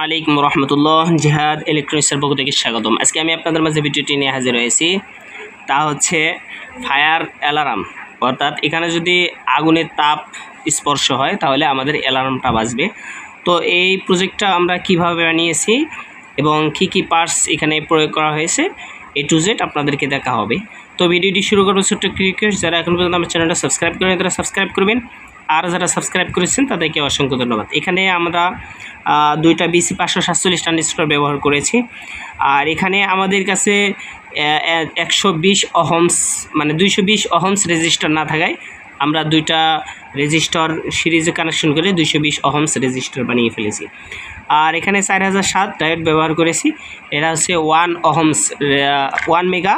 আলাইকুম রহমতুল্লাহ, জিহাদ ইলেকট্রনিক্সের পক্ষ থেকে স্বাগতম। আজকে আমি আপনাদের মাঝে ভিডিওটি নিয়ে হাজির হয়েছি। তা হচ্ছে ফায়ার অ্যালার্ম। অর্থাৎ এখানে যদি আগুনের তাপ স্পর্শ হয়, তাহলে আমাদের অ্যালার্মটা বাজবে। তো এই প্রজেক্টটা আমরা কীভাবে বানিয়েছি এবং কি কি পার্টস এখানে প্রয়োগ করা হয়েছে, এ টু জেড আপনাদেরকে দেখা হবে। তো ভিডিওটি শুরু করব ছোট্ট ক্রিকেট যারা এখন পর্যন্ত আমার চ্যানেলটা সাবস্ক্রাইব করেন তারা সাবস্ক্রাইব করবেন। আর যারা সাবস্ক্রাইব করেছেন, তাদেরকে অসংখ্য ধন্যবাদ। এখানে আমরা দুইটা বিসি পাঁচশো সাতচল্লিশ ট্রানজিস্টর ব্যবহার করেছি। আর এখানে আমাদের কাছে একশো বিশ অহমস মানে দুইশো বিশ অহমস রেজিস্টার না থাকায় আমরা দুইটা রেজিস্টার সিরিজে কানেকশন করে দুইশো বিশ অহমস রেজিস্টার বানিয়ে ফেলেছি। আর এখানে চার হাজার সাত ডায়োড ব্যবহার করেছি। এরা হচ্ছে one ohms one mega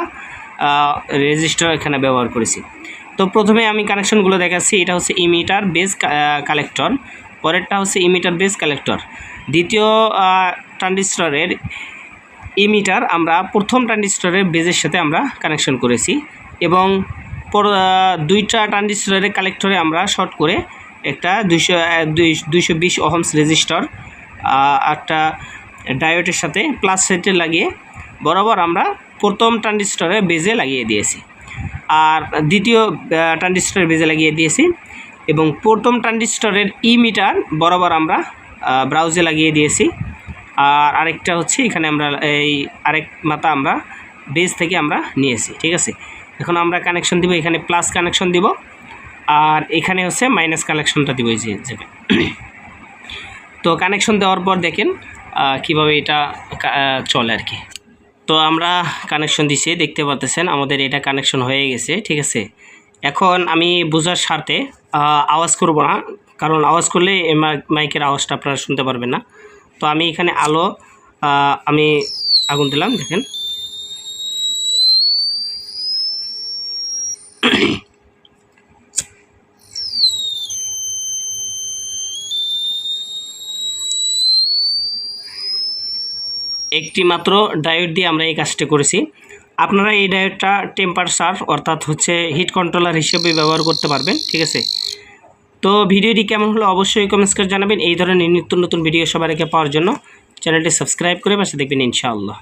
resistor এখানে ব্যবহার করেছি। তো প্রথমে আমি কানেকশনগুলো দেখাচ্ছি। এটা হচ্ছে ইমিটার বেস কালেক্টর পরেরটা হচ্ছে ইমিটার বেস কালেক্টর দ্বিতীয় ট্রানজিস্টরের ইমিটার আমরা প্রথম ট্রানজিস্টরের বেজের সাথে আমরা কানেকশন করেছি এবং দুইটা ট্রানজিস্টরের কালেক্টরে আমরা শর্ট করে একটা দুইশো দুইশো বিশ অহমস রেজিস্টার একটা ডায়োডের সাথে প্লাস সেটে লাগিয়ে বরাবর আমরা প্রথম ট্রানজিস্টরে বেজে লাগিয়ে দিয়েছি। আর দ্বিতীয় ট্রানজিস্টরের বেজে লাগিয়ে দিয়েছি। এবং প্রথম ট্রানজিস্টরের ই মিটার বরাবর আমরা ব্রাউজে লাগিয়ে দিয়েছি। আর আরেকটা হচ্ছে এখানে আমরা, এই আরেক মাথা আমরা বেজ থেকে আমরা নিয়েছি, ঠিক আছে? এখন আমরা কানেকশন দিব, এখানে প্লাস কানেকশন দিব, আর এখানে হচ্ছে মাইনাস কানেকশনটা দিব এই যে তো কানেকশন দেওয়ার পর দেখেন কীভাবে এটা চলে আর কি। তো আমরা কানেকশন দিছি, দেখতে পাচ্ছেন আমাদের এটা কানেকশন হয়ে গেছে, ঠিক আছে? এখন আমি বোঝার স্বার্থে আওয়াজ করব না, কারণ আওয়াজ করলে মাইকের আওয়াজটা আপনারা শুনতে পারবেন না। তো আমি এখানে আলো আমি আগুন দিলাম, দেখেন। একটি মাত্র ডায়োড দিয়ে আমরা এই কাজটা করেছি। আপনারা এই ডায়োডটা টেম্পারেচার অর্থাৎ হচ্ছে হিট কন্ট্রোলার হিসেবে ব্যবহার করতে পারবেন, ঠিক আছে? তো ভিডিওটি কেমন হলো অবশ্যই কমেন্টস করে জানাবেন। এই ধরনের নিত্য নতুন ভিডিও সবার আগে পাওয়ার জন্য চ্যানেলটি সাবস্ক্রাইব করে পাশে দেখবেন ইনশাআল্লাহ।